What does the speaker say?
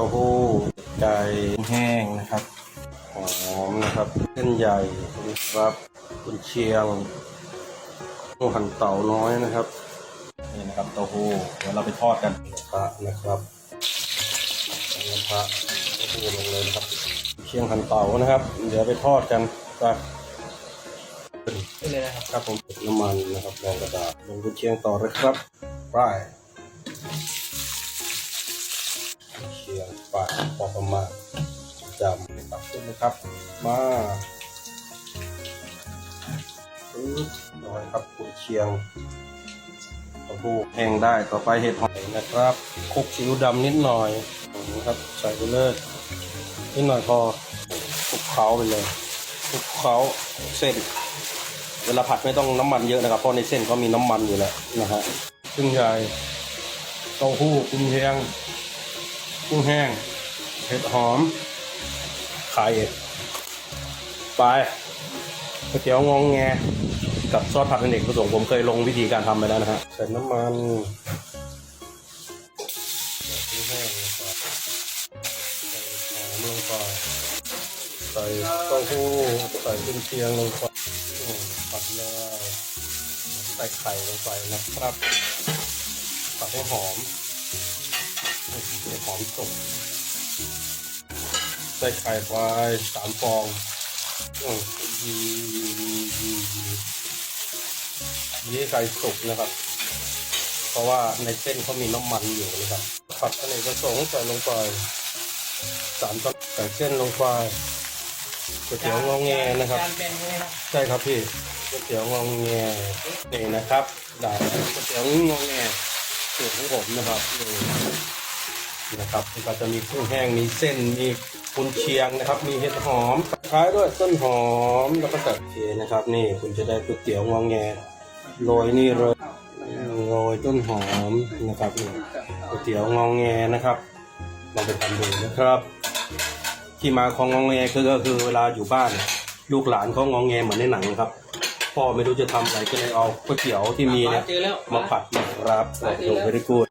ต้าหู้ไก่แห้งนะครับหอมนะครับเส้นใหญ่นะครับกุนเชียงหมูหันเต่าน้อยนะครับนี่นะครับเต้าหู้เดี๋ยวเราไปทอดกันกระนะครับกระทะเต้าหู้ลงเลยนะครับเชียงหันเต่านะครับ เดี๋ยวไปทอดกันไปได้เลยนะครับครับผมติดน้ำมันนะครับแรงกระดาษลงกุนเชียงต่อเลยครับไปกุนเชี ยงไปพอประมาณจำตักขึ้นนะครับ มาปึ๊บหน่อยครับกุนเชียงเต้าหู้แห้งได้ต่อไปเห็ดหอยนะครับคลุกซีอิ๊วดำนิดหน่อยนะครับใส่ไปเลยนิดหน่อยพอคลุกเคล้าไปเลยคลุกเคล้าเส้น เวลาผัดไม่ต้องน้ำมันเยอะนะครับ เพราะในเส้นเขามีน้ำมันอยู่แล้วนะฮะซึ่งใหญ่เต้าหู้กุ้งแห้ง กุ้งแห้งเห็ดหอม ไข่ปลายก๋วยเตี๋ยวงองแง กับซอสผัดอเนกประสงค์ผมเคยลงวิธีการทำไปแล้วนะฮะใส่น้ำมันกุ้งแห้งลงไปใส่หอมลงไปใส่เต้าหู้ใส่กุ้งเชียงลงไปผัดเลยใส่ไข่ลงไปนะครับผัดให้หอม ห้หอมสุกใส่ไข่ไปสามฟองอืมยียียียียียีให้ไข่สุกนะครับ เพราะว่าในเส้นเขามีน้ำมันอยู่นะครับผัดอเนกประสงค์ใส่ลงไปสามช้อนใส่เส้นลงไปก๋วยเตี๋ยวงอแงนะครับจานเป็นใช่ไหมครับใช่ครับพี่ก๋วยเตี๋ยวงองแงนี่นะครับได้ก๋วยเตี๋ยวงองแงสูตรของผมนะครับนี่ นะครับมันก็จะมีกุ้งแห้งมีเส้นมีกุนเชียงนะครับ มีเห็ดหอมคล้ายด้วยต้นหอมแล้วก็ตัดเคนะครับ นี่คุณจะได้ก๋วยเตี๋ยวงองแงโรยนี่เลยโรยต้นหอมนะครับนี่ก๋วยเตี๋ยวงองแงนะครับลองไปทำดูนะครับ ที่มาของงองแงคือก็คือเวลาอยู่บ้าน ลูกหลานเขางองแงเหมือนในหนังครับพ่อไม่รู้จะทำอะไรก็เลยเอาก๋วยเตี๋ยวที่มีเนี่ยเจอแล้วมาผัดนะครับโอ้โหไม่ได้กูด